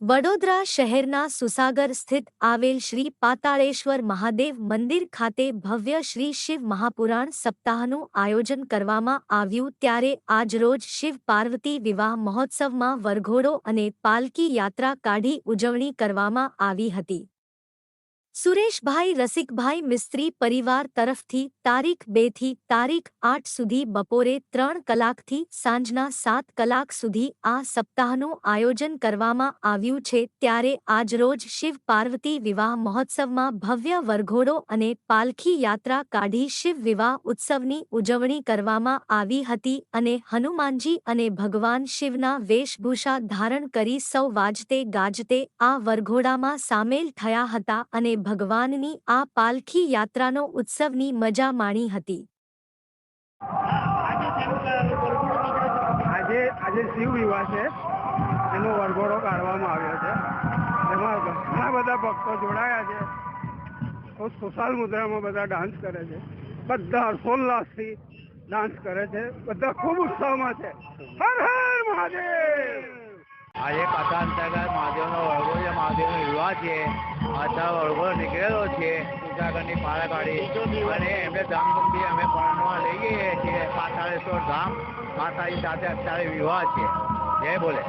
વડોદરા શહેરના સુસાગર સ્થિત આવેલ શ્રી પાતાળેશ્વર મહાદેવ મંદિર ખાતે ભવ્ય શ્રી શિવ મહાપુરાણ સપ્તાહનું આયોજન કરવામાં આવ્યું ત્યારે આજરોજ શિવ પાર્વતી વિવાહ મહોત્સવમાં વરઘોડો અને પાલકી યાત્રા કાઢી ઉજવણી કરવામાં આવી હતી. સુરેશભાઈ રસિકભાઈ મિસ્ત્રી પરિવાર તરફથી તારીખ બેથી તારીખ આઠ સુધી બપોરે ત્રણ કલાકથી સાંજના સાત કલાક સુધી આ સપ્તાહનું આયોજન કરવામાં આવ્યું છે. ત્યારે આજરોજ શિવ પાર્વતી વિવાહ મહોત્સવમાં ભવ્ય વરઘોડો અને પાલખી યાત્રા કાઢી શિવ વિવાહ ઉત્સવની ઉજવણી કરવામાં આવી હતી અને હનુમાનજી અને ભગવાન શિવના વેશભૂષા ધારણ કરી સૌ વાજતે ગાજતે આ વરઘોડામાં સામેલ થયા હતા અને ભગવાનની આ પાલખી યાત્રાનો ઉત્સવની મજા માણી હતી. આજે આજે શિવ વિવાહ છે. એનો વરઘોડો કાઢવામાં આવ્યો છે. એમાં ઘણા બધા ભક્તો જોડાયા છે. ખૂબ ખુશાલ મુદ્રામાં બધા ડાન્સ કરે છે. બધા હર્ષોલ્લાસથી ડાન્સ કરે છે. બધા ખૂબ ઉત્સાહમાં છે. હર હર મહાદેવ! આજે કથા અંતર્ગત મહાદેવનો વળગો વિવાહ છે અત્યારે વળગો નીકળેલો છે. ઉત્તરાખંડની પાળાગાડી અને એમને ધામધૂમથી અમે પરણવા લઈ ગઈએ છીએ. પાતાળેશ્વર ધામ માતાજી સાથે અત્યારે વિવાહ છે. જય બોલે.